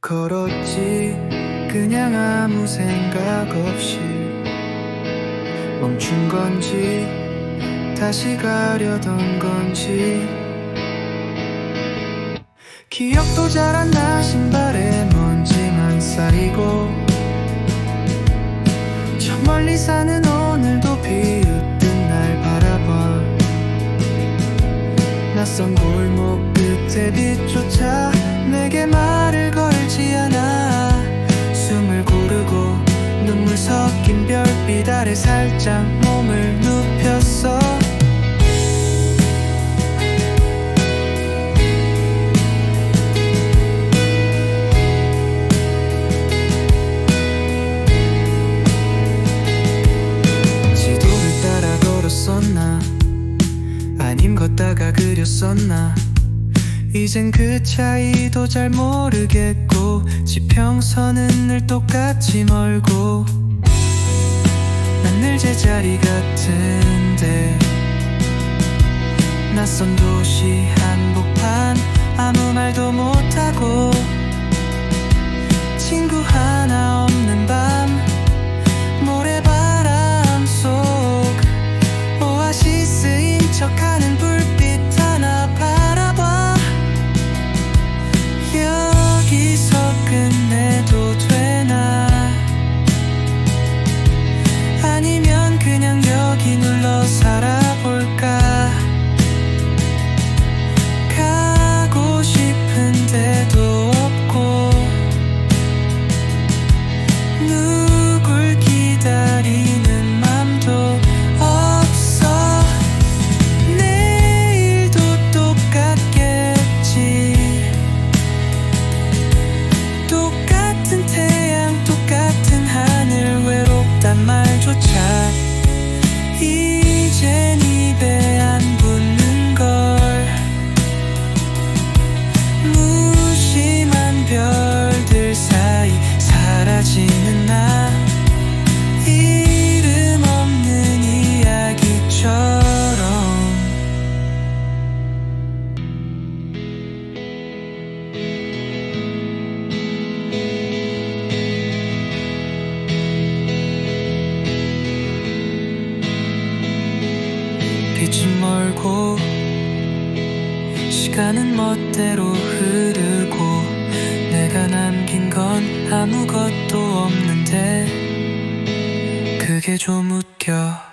걸었지. 그냥 아무 생각 없이 멈춘 건지 다시 가려던 건지. 기억도 잘 안 나 신발에 먼지만 쌓이고 저 멀리 사는 낯선 골목 끝에 빛조차 내게 말을 걸지 않아. 숨을 고르고 눈물 섞인 별빛 아래 살짝 몸을 눕 그렸었나? 이젠 그 차이도 잘 모르겠고 지평선은 늘 똑같이 멀고 난 늘 제자리 같은데 낯선 도시 한복 빛은 멀고 시간은 멋대로 흐르고 내가 남긴 건 아무것도 없는데 그게 좀 웃겨